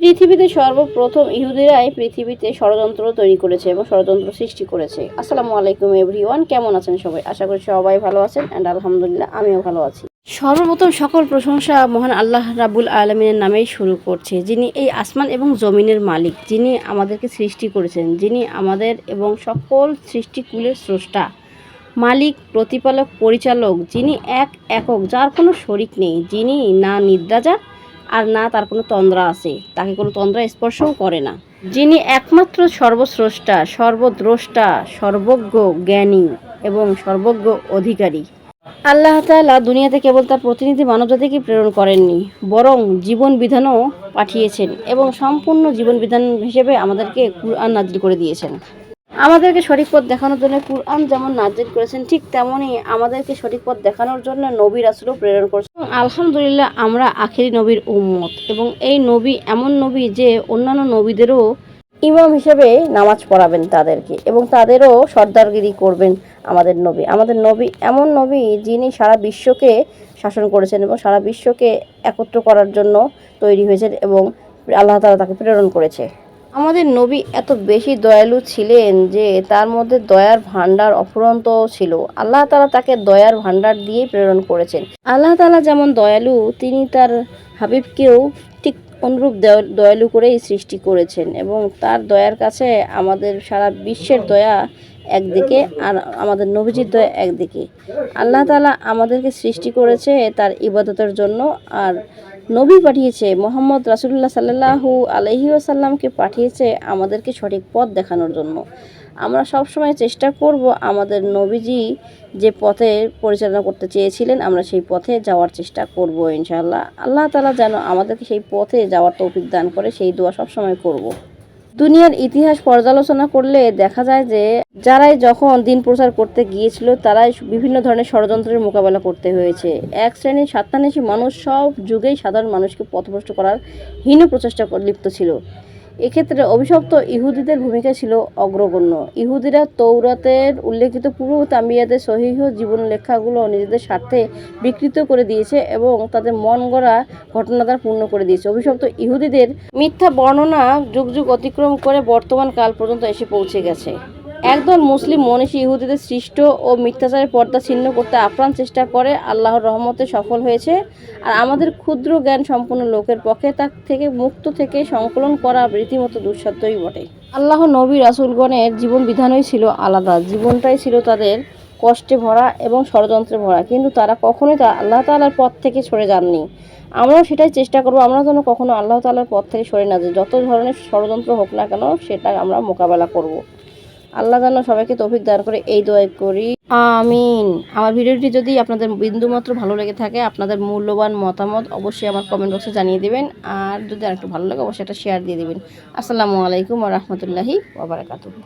পৃথিবীতে সর্বপ্রথম ইহুদিরাই পৃথিবীতে ষড়যন্ত্র তৈরি করেছে এবং ষড়যন্ত্র সৃষ্টি করেছে। আসসালামু আলাইকুম এভরিওয়ান, কেমন আছেন সবাই? আশা করি সবাই ভালো আছেন অ্যান্ড আলহামদুলিল্লাহ আমিও ভালো আছি। সর্বপ্রথম সকল প্রশংসা মহান আল্লাহ রাবুল আলমিনের নামেই শুরু করছে, যিনি এই আসমান এবং জমিনের মালিক, যিনি আমাদেরকে সৃষ্টি করেছেন, যিনি আমাদের এবং সকল সৃষ্টিকুলের স্রষ্টা, মালিক, প্রতিপালক, পরিচালক, যিনি এক একক, যার কোনো শরিক নেই, যিনি না নিদ্রাজার আর না, তার কোনো তন্দ্রা আছে। তাকে কোনো তন্দ্রা স্পর্শও করে না। যিনি একমাত্র সর্বস্রষ্টা, সর্বদ্রষ্টা, সর্বজ্ঞ জ্ঞানী এবং সর্বজ্ঞ অধিকারী। আল্লাহ তালা দুনিয়াতে কেবল তার প্রতিনিধি মানবজাতিকে প্রেরণ করেননি, বরং জীবন বিধানও পাঠিয়েছেন এবং সম্পূর্ণ জীবন বিধান হিসেবে আমাদেরকে কুরআন নাজিল করে দিয়েছেন। আমাদেরকে সঠিক পথ দেখানোর জন্য কুরআন যেমন নাজিল করেছেন, ঠিক তেমনই আমাদেরকে সঠিক পথ দেখানোর জন্য নবী রাসূলও প্রেরণ করেছেন। এবং আলহামদুলিল্লাহ আমরা আখেরি নবীর উম্মত এবং এই নবী এমন নবী যে অন্যান্য নবীদেরও ইমাম হিসেবে নামাজ পড়াবেন তাদেরকে এবং তাদেরও সর্দারগিরি করবেন আমাদের নবী। আমাদের নবী এমন নবী যিনি সারা বিশ্বকে শাসন করেছেন এবং সারা বিশ্বকে একত্র করার জন্য তৈরি হয়েছেন এবং আল্লাহ তাআলা তাকে প্রেরণ করেছে। আমাদের নবী এত বেশি দয়ালু ছিলেন যে তার মধ্যে দয়ার ভাণ্ডার অফুরন্ত ছিল। আল্লাহ তালা তাকে দয়ার ভাণ্ডার দিয়ে প্রেরণ করেছেন। আল্লাহ তালা যেমন দয়ালু, তিনি তার হাবিবকেও ঠিক অনুরূপ দয়া- দয়ালু করেই সৃষ্টি করেছেন এবং তার দয়ার কাছে আমাদের সারা বিশ্বের দয়া একদিকে আর আমাদের নবীজির দয়া একদিকে। আল্লাহ তালা আমাদেরকে সৃষ্টি করেছে তার ইবাদতের জন্য আর নবী পাঠিয়েছে, মোহাম্মদ রাসুল্লাহ সাল্লাহু আলহি আসাল্লামকে পাঠিয়েছে আমাদেরকে সঠিক পথ দেখানোর জন্য। আমরা সব সময় চেষ্টা করব আমাদের নবীজি যে পথে পরিচালনা করতে চেয়েছিলেন, আমরা সেই পথে যাওয়ার চেষ্টা করব ইনশাআল্লাহ। আল্লাহ তালা যেন আমাদেরকে সেই পথে যাওয়ার তৌফিক দান করে, সেই দোয়া সব সময় করব। দুনিয়ার ইতিহাস পর্যালোচনা করলে দেখা যায় যে যারাই যখন দিন প্রচার করতে গিয়েছিল, তারাই বিভিন্ন ধরনের ষড়যন্ত্রের মোকাবেলা করতে হয়েছে। এক শ্রেণির সাত্তানেশী মানুষ সব যুগেই সাধারণ মানুষকে পথভ্রষ্ট করার হীন প্রচেষ্টা লিপ্ত ছিল। এক্ষেত্রে অভিশপ্ত ইহুদিদের ভূমিকা ছিল অগ্রগণ্য। ইহুদিরা তৌরাতের উল্লেখিত পূর্ব তাম্বিয়াদের সহিহ জীবন লেখাগুলো নিজেদের স্বার্থে বিকৃত করে দিয়েছে এবং তাদের মন গড়া ঘটনা দ্বারা পূর্ণ করে দিয়েছে। অভিশপ্ত ইহুদিদের মিথ্যা বর্ণনা যুগ যুগ অতিক্রম করে বর্তমান কাল পর্যন্ত এসে পৌঁছে গেছে। একদল মুসলিম মনীষী ইহুদিদের সৃষ্ট ও মিথ্যাচারের পর্দা ছিন্ন করতে আপ্রাণ চেষ্টা করে, আল্লাহর রহমতে সফল হয়েছে। আর আমাদের ক্ষুদ্র জ্ঞান সম্পন্ন লোকের পক্ষে তার থেকে মুক্ত থেকে সংকলন করা রীতিমতো দুঃসাধ্যই বটে। আল্লাহ, নবী, রাসুলগণের জীবন বিধানই ছিল আলাদা। জীবনটাই ছিল তাদের কষ্টে ভরা এবং ষড়যন্ত্রে ভরা। কিন্তু তারা কখনোই আল্লাহ তালার পথ থেকে সরে যাননি। আমরাও সেটাই চেষ্টা করব, আমরা যেন কখনো আল্লাহ তালার পথ থেকে সরে না যাই। যত ধরনের ষড়যন্ত্র হোক না কেন, সেটা আমরা মোকাবেলা করব। আল্লাহ যেন সবাইকে তৌফিক দান করে এই দোয়াই করি। আমিন। আমার ভিডিওটি যদি আপনাদের বিন্দুমাত্র ভালো লেগে থাকে, আপনাদের মূল্যবান মতামত অবশ্যই আমার কমেন্ট বক্সে জানিয়ে দেবেন। আর যদি আর একটু ভালো লাগে, অবশ্যই একটা শেয়ার দিয়ে দেবেন। আসসালামু আলাইকুম রহমতুল্লাহি ওবরাকাতুহু